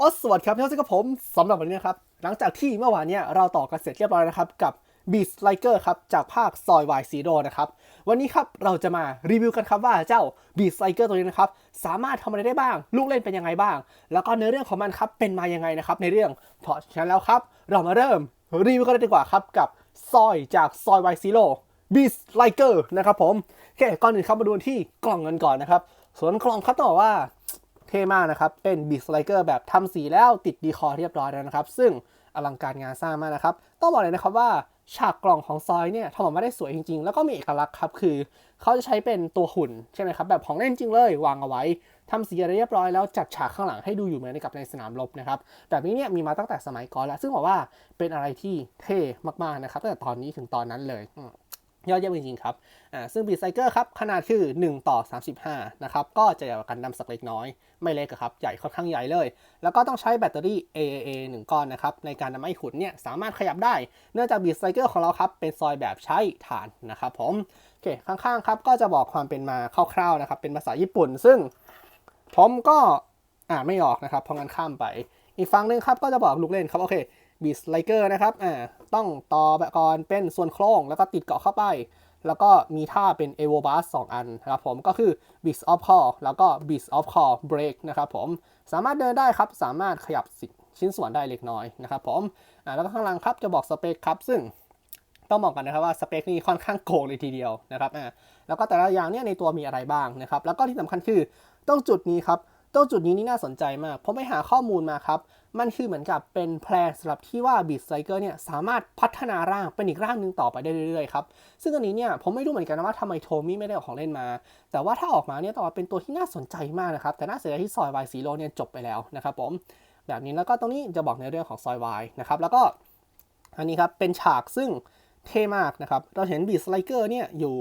โอสวัสดีครับพี่น้องกับผมสำหรับวันนี้นะครับ หลังจากที่เมื่อวานเนี้ยเราต่อกันเสร็จเรียบร้อยนะครับกับ Beast Striker ครับจากภาคซอยวายซีโร่นะครับ วันนี้ครับเราจะมารีวิวกันครับว่าเจ้า Beast Striker ตัวนี้นะครับสามารถทำอะไรได้บ้าง ลูกเล่นเป็นยังไงบ้าง แล้วก็เนื้อเรื่องของมันครับเป็นมายังไงนะครับในเรื่องเพราะฉะนั้นแล้วครับ เรามาเริ่มรีวิวกันเลยดีกว่าครับกับซอยจากซอยวายซีโร่ Beast Striker นะครับผมโอเคก่อนอื่นครับมาดูที่กล่องกันก่อนนะครับส่วนกล่องครับต้องบอกว่า เท่มากนะครับ เป็นบิสไลเกอร์แบบทำสีแล้วติดดีคอร์เรียบร้อยแล้วนะครับ ซึ่งอลังการงานสร้างมากนะครับ ต้องบอกเลยนะครับว่าฉากกล่องของซอยเนี่ยทำออกมาได้สวยจริง ๆ แล้วก็มีเอกลักษณ์ครับ คือ เขาจะใช้เป็นตัวหุ่นใช่ไหมครับ แบบของเล่นจริงเลยวางเอาไว้ทำสีอะไรเรียบร้อยแล้วจัดฉากข้างหลังให้ดูอยู่เหมือนกับในสนามรบนะครับ แบบนี้เนี่ยมีมาตั้งแต่สมัยก่อนแล้ว ซึ่งบอกว่าเป็นอะไรที่เท่มากๆนะครับตั้งแต่ตอนนี้ถึงตอนนั้นเลย ยอดเยี่ยมจริงๆครับ อ่า ซึ่งบีไซเกอร์ครับ ขนาดคือ 1 ต่อ 35 นะครับ ก็จะใหญ่กว่ากันดำสักเล็กน้อย ไม่เล็กครับ ใหญ่ค่อนข้างใหญ่เลย แล้วก็ต้องใช้แบตเตอรี่ AAA 1 ก้อนนะครับ ในการทำให้หุ่นเนี่ย สามารถขยับได้ เนื่องจากบีไซเกอร์ของเราครับ เป็นซอยแบบใช้ถ่านนะครับผม โอเค ข้างๆครับ ก็จะบอกความเป็นมาคร่าวๆนะครับ เป็นภาษาญี่ปุ่น ซึ่งผมก็อ่านไม่ออกนะครับ เพราะงั้นข้ามไป อีกฝั่งหนึ่งครับ ก็จะบอกลูกเล่นครับ โอเค บีสไลเกอร์นะครับอ่าต้องต่อแบบก่อนเป็นส่วนโครงแล้วก็ติดเกาะเข้าไป แล้วก็มีท่าเป็น e v o b u s 2อันนะครับผมก็คือ b e a s of Core แล้วก็ b e a s of Core Break นะครับผมสามารถเดินได้ครับ สามารถขยับชิ้นส่วนได้เล็กน้อยนะครับผมอ่าแล้วก็ข้างล่างครับจะบอกสเปคครับซึ่งต้องบอกกันนะครับว่าสเปคนี่ค่อนข้างโกงเลยทีเดียวนะครับอ่าแล้วก็แต่ละอย่างเนี่ยในตัวมีอะไรบ้างนะครับ แล้วก็ที่สำคัญคือตรงจุดนี้ครับตรงจุดนี้นี่น่าสนใจมากผมไปหาข้อมูลมาครับ มันคือเหมือนกับเป็นแพลนสำหรับที่ว่าบีดไซเกอร์เนี่ยสามารถพัฒนาร่างเป็นอีกร่างหนึ่งต่อไปได้เรื่อยๆครับ ซึ่งอันนี้เนี่ยผมไม่รู้เหมือนกันนะว่าทำไมโทมี่ไม่ได้ออกของเล่นมา แต่ว่าถ้าออกมาเนี่ยต่อเป็นตัวที่น่าสนใจมากนะครับ แต่น่าเสียดายที่ซอยวายซีโร่เนี่ยจบไปแล้วนะครับผม แบบนี้แล้วก็ตรงนี้จะบอกในเรื่องของซอยวายนะครับแล้วก็อันนี้ครับเป็นฉากซึ่งเท่มากนะครับเราเห็นบีดไลเกอร์เนี่ยอยู่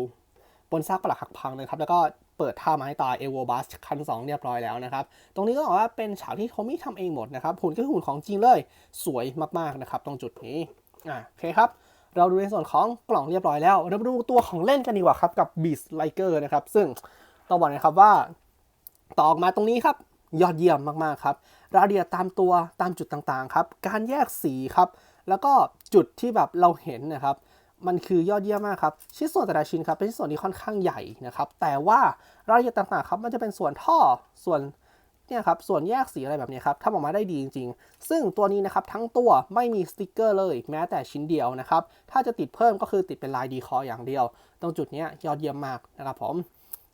บนซากปรักหักพังนะครับแล้วก็ เปิดท่าไม้ตายเอโวบัสคัน 2 เรียบร้อยแล้วนะครับ ตรงนี้ก็บอกว่าเป็นฉากที่โทมี่ทำเองหมดนะครับ หุ่นก็คือหุ่นของจริงเลย สวยมากๆนะครับ ตรงจุดนี้ อ่าโอเคครับ เราดูในส่วนของกล่องเรียบร้อยแล้วเรามาดูตัวของเล่นกันดีกว่าครับ กับ Beast Liker นะครับ ซึ่งต้องบอกนะครับว่าต่อออกมาตรงนี้ครับ ยอดเยี่ยมมากๆครับ รายละเอียดตามตัวตามจุดต่างๆครับ การแยกสีครับ แล้วก็จุดที่แบบเราเห็นนะครับ มันคือยอดเยี่ยมมากครับ ชิ้นส่วนแต่ละชิ้นครับเป็นชิ้นส่วนที่ค่อนข้างใหญ่นะครับ แต่ว่ารายละเอียดต่างๆครับมันจะเป็นส่วนท่อส่วนเนี่ยครับส่วนแยกสีอะไรแบบนี้ครับทำออกมาได้ดีจริง ๆ ซึ่งตัวนี้นะครับทั้งตัวไม่มีสติกเกอร์เลยแม้แต่ชิ้นเดียวนะครับ ถ้าจะติดเพิ่มก็คือติดเป็นลายดีคออย่างเดียว ตรงจุดเนี้ยยอดเยี่ยมมากนะครับผม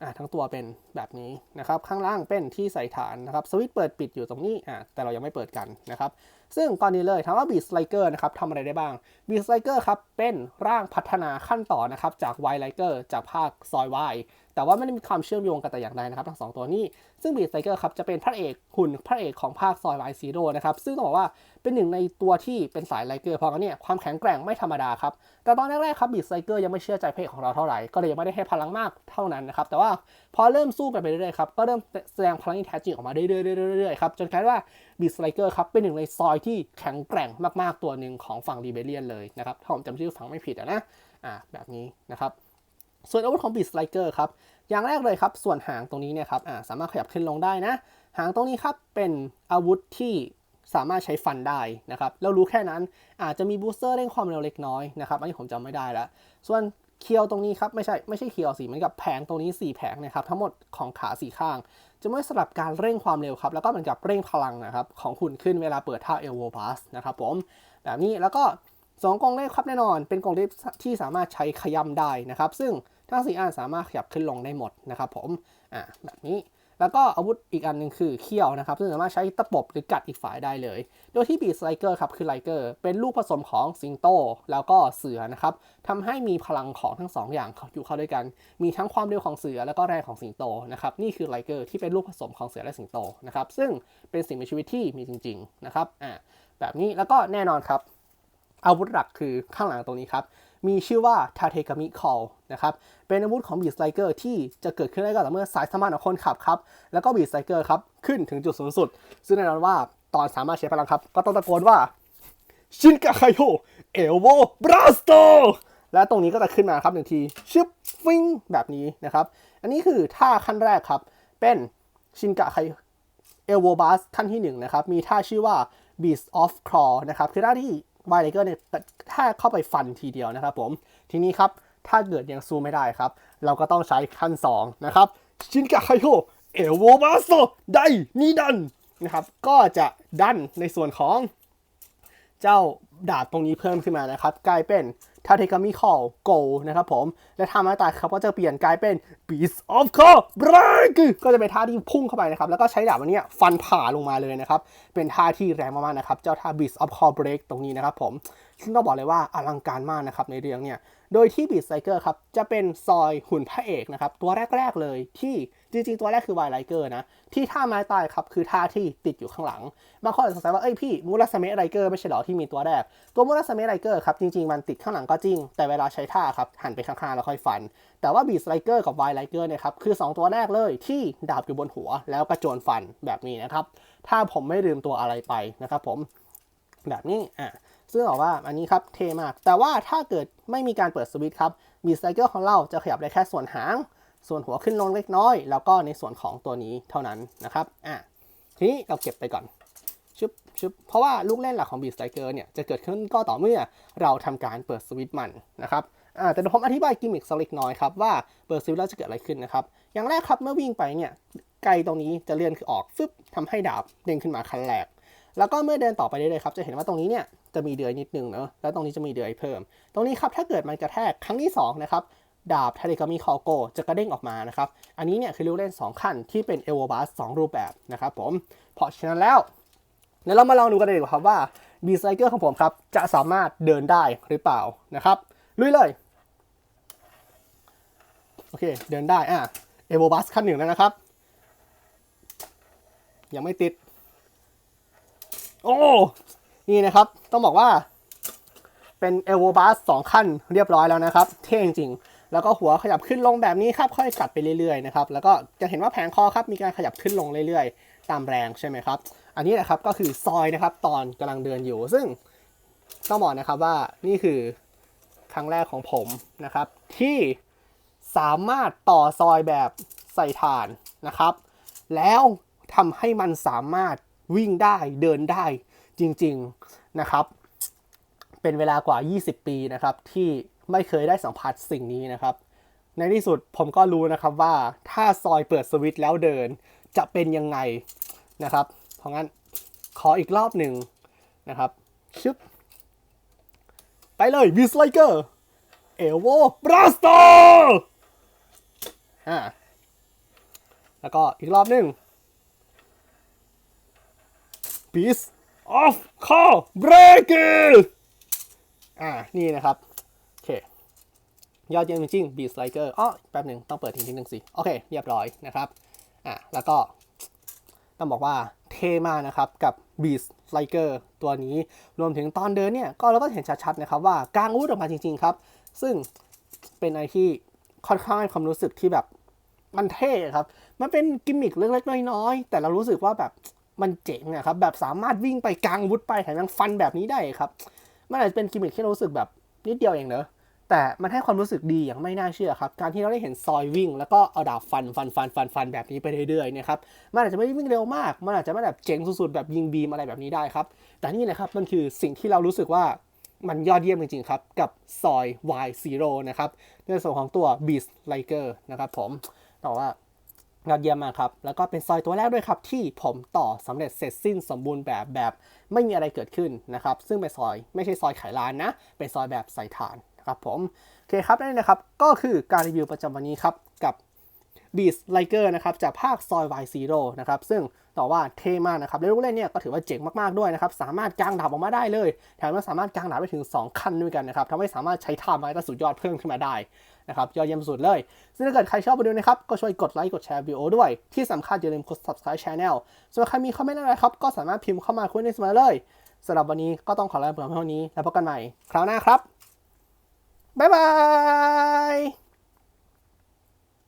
อะทั้งตัวเป็นแบบนี้นะครับ ข้างล่างเป็นที่ใส่ฐานนะครับ สวิตช์เปิดปิดอยู่ตรงนี้อะแต่เรายังไม่เปิดกันนะครับ ซึ่งก่อนนี้เลยถามว่าบีสไลเกอร์นะครับทำอะไรได้บ้างบีสไลเกอร์ครับเป็นร่างพัฒนาขั้นต่อนะครับจากไวไลเกอร์จากภาคซอย Y แต่ว่าไม่ได้มีความเชื่อมโยงกันแต่อย่างใดนะครับทั้งสองตัวนี้ ซึ่ง Beast Striker ครับจะเป็นพระเอกหุ่นพระเอกของภาคซอย Y Zero นะครับซึ่งต้องบอกว่าเป็นหนึ่งในตัวที่เป็นสายไลเกอร์เพราะงั้นเนี่ยความแข็งแกร่งไม่ธรรมดาครับแต่ตอนแรกๆครับบีดไซเกอร์ยังไม่เชื่อใจเพจของเราเท่าไหร่ก็เลยยังไม่ได้ให้พลังมากเท่านั้นนะครับแต่ว่าพอเริ่มสู้กันไปเรื่อยๆครับก็เริ่มแสดงพลังที่แท้จริงออกมาเรื่อยๆเรื่อยๆครับจนกลายว่าบีดไซเกอร์ครับเป็นหนึ่งในซอยที่แข็งแกร่งมากๆตัวหนึ่งของฝั่งรีเบเลียนเลยนะครับถ้าผมจำชื่อฝั่งไม่ผิดนะอ่าแบบนี้นะครับ ส่วนอาวุธของบีดไ i เกอร์ครับ อย่างแรกเลยครับ ส่วนหางตรงนี้เนี่ยครับสามารถขยับขึ้นลงได้นะ หางตรงนี้ครับ เป็นอาวุธที่สามารถใช้ฟันได้นะครับแล้วรู้แค่นั้น อาจจะมีบูสเตอร์เร่งความเร็วเล็กน้อยนะครับ อันนี้ผมจำไม่ได้แล้ว ส่วนเคียวตรงนี้ครับ ไม่ใช่ไม่ใช่เคียวสิเหมือนกับแผงตรงนี้ 4 แผงนะครับทั้งหมดของขาสี่ข้าง จะไม่สลับการเร่งความเร็วครับ แล้วก็เหมือนกับเร่งพลังนะครับของหุ่นขึ้นเวลาเปิดท่าเอลโวพาสนะครับผม แบบนี้แล้วก็ สองกรงเล็บครับแน่นอน เป็นกรงเล็บที่สามารถใช้ขย้ำได้นะครับ ซึ่งทั้งสี่อันสามารถขยับขึ้นลงได้หมดนะครับผมอ่าแบบนี้แล้วก็อาวุธอีกอันหนึ่งคือเขี้ยวนะครับ ซึ่งสามารถใช้ตะปบหรือกัดอีกฝ่ายได้เลย โดยที่บีสไลเกอร์ครับคือไลเกอร์เป็นลูกผสมของสิงโต แล้วก็เสือนะครับทำให้มีพลังของทั้งสองอย่างอยู่เข้าด้วยกัน มีทั้งความเร็วของเสือแล้วก็แรงของสิงโตนะครับ นี่คือไลเกอร์ที่เป็นลูกผสมของเสือและสิงโตนะครับ ซึ่งเป็นสิ่งมีชีวิตที่มีจริง ๆ นะครับ อ่า แบบนี้แล้วก็แน่นอนครับ อาวุธหลักคือข้างหลังตรงนี้ครับ มีชื่อว่าทาเทกามิคอลนะครับ เป็นอาวุธของบีสไลเกอร์ที่จะเกิดขึ้นได้ก็ต่อเมื่อสายสมานของคนขับครับ แล้วก็บีสไลเกอร์ครับ ขึ้นถึงจุดสูงสุด ซึ่งแน่นอนว่าตอนสามารถใช้พลังครับ ก็ต้องตะโกนว่าชินกะไคโยเอลโวบราสโตและตรงนี้ก็จะขึ้นมาครับหนึ่งทีชึบฟิงแบบนี้นะครับ อันนี้คือท่าขั้นแรกครับ เป็นชินกะไค e l v o b u s ขั้นที่1นะครับ มีท่าชื่อว่า Beast of Claw นะครับ คือท่าที่ ไวเลเกอร์เนี่ยถ้าเข้าไปฟันทีเดียวนะครับผมทีนี้ครับถ้าเกิดยังสู้ไม่ได้ครับ เราก็ต้องใช้ขั้น 2 นะครับ ชินกะไคโฮเอลโวบาสไดนีดันนะครับก็จะดันในส่วนของเจ้าดาบตรงนี้เพิ่มขึ้นมานะครับ กลายเป็น ทาเทกามิคอลโกนะครับผม และท่ามาตายครับก็จะเปลี่ยนกลายเป็น Beast of c o Break ก็จะเป็นท่าที่พุ่งเข้าไปนะครับ แล้วก็ใช้ดาบอันนี้ฟันผ่าลงมาเลยนะครับ เป็นท่าที่แรงมากๆนะครับ เจ้าท่า Beast of c o Break ตรงนี้นะครับผม ซึ่งต้องบอกเลยว่าอลังการมากนะครับในเรื่องเนี่ย โดยที่ Beast Striker ครับ จะเป็นซอยหุ่นพระเอกนะครับ ตัวแรก ๆ เลยที่จริง ๆ ตัวแรกคือ Wild Riker นะ ที่ท่าไม้ตายครับ คือท่าที่ติดอยู่ข้างหลังบางคนอาจจะสงสัยว่า เอ้ยพี่มูราสเมะไรเกอร์ไม่ใช่หรอที่มีตัวแรก ตัวมูราสเมะไรเกอร์ครับ จริง ๆ มันติดข้างหลังก็จริง แต่เวลาใช้ท่าครับ หันไปข้างๆแล้วค่อยฟัน แต่ว่า Beast Striker กับ Wild Riker เนี่ยครับคือ 2 ตัวแรกเลยที่ดาบอยู่บนหัว แล้วกระโจนฟันแบบนี้นะครับถ้าผมไม่ลืมตัวอะไรไปนะครับผม แบบนี้อะซึ่งบอกว่าอันนี้ครับเทมาก แต่ว่าถ้าเกิดไม่มีการเปิดสวิตช์ครับบีสไ t เกอร์ของเราจะขยับได้แค่ส่วนหาง ส่วนหัวขึ้นลงเล็กน้อย แล้วก็ในส่วนของตัวนี้เท่านั้นนะครับอะทีนี้เราเก็บไปก่อนชึบชึบเพราะว่าลูกเล่นหลักของ Beat Striker เนี่ยจะเกิดขึ้นก็ต่อเมื่อเราทำการเปิดสวิตช์มันนะครับอ่าแต่ผมอธิบายกิมมิคสักเล็กน้อยครับว่าเปิดสวิตช์แล้วจะเกิดอะไรขึ้นนะครับอย่างแรกครับเมื่อวิ่งไปเนี่ยไกลตรงนี้จะเลื่อนออกฟึบทำให้ดาบเด้งขึ้นมาคันแรก แล้วก็เมื่อเดินต่อไปเรื่อยๆครับจะเห็นว่าตรงนี้เนี่ยจะมีเดือยนิดนึงเนอะแล้วตรงนี้จะมีเดือยเพิ่ม ตรงนี้ครับถ้าเกิดมันกระแทกครั้งที่สองนะครับดาบทาริกามิคอโกจะกระเด้งออกมานะครับ อันนี้เนี่ยคือลูกเล่น 2 ขั้นที่เป็นเอ v วบัส2รูปแบบนะครับผมเพราะฉะนั้นแล้วเดี๋ยวเรามาลองดูกันเลยดีกว่าครับว่าบีไลเกอร์ของผมครับ จะสามารถเดินได้หรือเปล่านะครับ ลุยเลย โอเค เดินได้อะเอ v วบัสขั้นหนึ่งแล้วนะครับ ยังไม่ติด โอ้ นี่นะครับ ต้องบอกว่า เป็นเอ v วบัสสองขั้นเรียบร้อยแล้วนะครับ เท่จริง แล้วก็หัวขยับขึ้นลงแบบนี้ครับ ค่อยกัดไปเรื่อยๆนะครับ แล้วก็จะเห็นว่าแผงคอครับ มีการขยับขึ้นลงเรื่อยๆ ตามแรงใช่ไหมครับ อันนี้แหละครับก็คือซอยนะครับ ตอนกำลังเดินอยู่ ซึ่งต้องบอกนะครับว่านี่คือครั้งแรกของผมนะครับ ที่สามารถต่อซอยแบบใส่ถ่านนะครับ แล้วทำให้มันสามารถ วิ่งได้เดินได้จริงๆนะครับ เป็นเวลากว่า 20 ปีนะครับที่ไม่เคยได้สัมผัสสิ่งนี้นะครับ ในที่สุดผมก็รู้นะครับว่าถ้าซอยเปิดสวิตช์แล้วเดินจะเป็นยังไงนะครับ เพราะงั้นขออีกรอบหนึ่งนะครับชึบไปเลยวิสไลเกอร์เอโวบราสโตอ่าแล้วก็อีกรอบหนึ่ง Beast of Call Breaker อ่า นี่นะครับ โอเค ยอดเยี่ยมจริงๆ Beast Striker อ๋อแป๊บหนึ่งต้องเปิดทิ้งๆหนึ่งสิ โอเค เรียบร้อยนะครับ อ่าแล้วก็ต้องบอกว่าเท่มากนะครับ กับ Beast Striker ตัวนี้รวมถึงตอนเดินเนี่ย ก็เราก็เห็นชัดๆนะครับว่ากางอาวุธออกมาจริงๆครับ ซึ่งเป็นอะไรที่ค่อนข้างให้ความรู้สึกที่แบบมันเท่ครับ มันเป็นกิมมิคเล็กๆน้อยๆแต่เรารู้สึกว่าแบบ มันเจ๋งอะครับแบบสามารถวิ่งไปกลางวุธไปแถมยังฟันแบบนี้ได้ครับ มันอาจจะเป็นกิมมิคที่เรารู้สึกแบบนิดเดียวเองเนอะแต่มันให้ความรู้สึกดีอย่างไม่น่าเชื่อครับ การที่เราได้เห็นซอยวิ่ง แล้วก็เอาดาบฟันฟันฟันฟันฟันแบบนี้ไปเรื่อยๆนี่ยครับมันอาจจะไม่ได้วิ่งเร็วมาก มันอาจจะไม่แบบเจ๋งสุดๆแบบยิงบีมอะไรแบบนี้ได้ครับ แต่นี่นะครับมันคือสิ่งที่เรารู้สึกว่ามันยอดเยี่ยมจริงๆครับ กับซอย Y0 นะครับในส่วนของตัว Beast Liker นะครับผมแต่ว่า ยอดเยี่ยมมากครับ แล้วก็เป็นซอยตัวแรกด้วยครับ ที่ผมต่อสำเร็จเสร็จสิ้นสมบูรณ์แบบแบบไม่มีอะไรเกิดขึ้นนะครับ ซึ่งเป็นซอยไม่ใช่ซอยไขลานนะ เป็นซอยแบบใส่ฐานนะครับผม โอเคครับนั่นนะครับ ก็คือการรีวิวประจำวันนี้ครับ กับ Beast Liker นะครับ จากภาคซอย Y Zero นะครับ ซึ่ง ต่อว่าเท่มากนะครับแล้วลูกเล่นเนี่ยก็ถือว่าเจ๋งมากๆด้วยนะครับสามารถกางดาบออกมาได้เลยแถมยังสามารถกางดาบไปถึง 2 ขั้นด้วยกันนะครับทำให้สามารถใช้ท่าไม้ตะสุดยอดเพิ่มขึ้นมาได้นะครับยอดเยี่ยมสุดเลย ซึ่งถ้าเกิดใครชอบวิดีโอนะครับ ก็ช่วยกดไลค์กดแชร์วิดีโอด้วย ที่สำคัญอย่าลืมกด subscribe channel ส่วนใครมีคอมเมนต์อะไรครับ ก็สามารถพิมพ์เข้ามาคุยในสมาเลยสำหรับวันนี้ก็ต้องขอลาไปเพียงเท่านี้ แล้วพบกันใหม่ คราวหน้าครับ บ๊ายบาย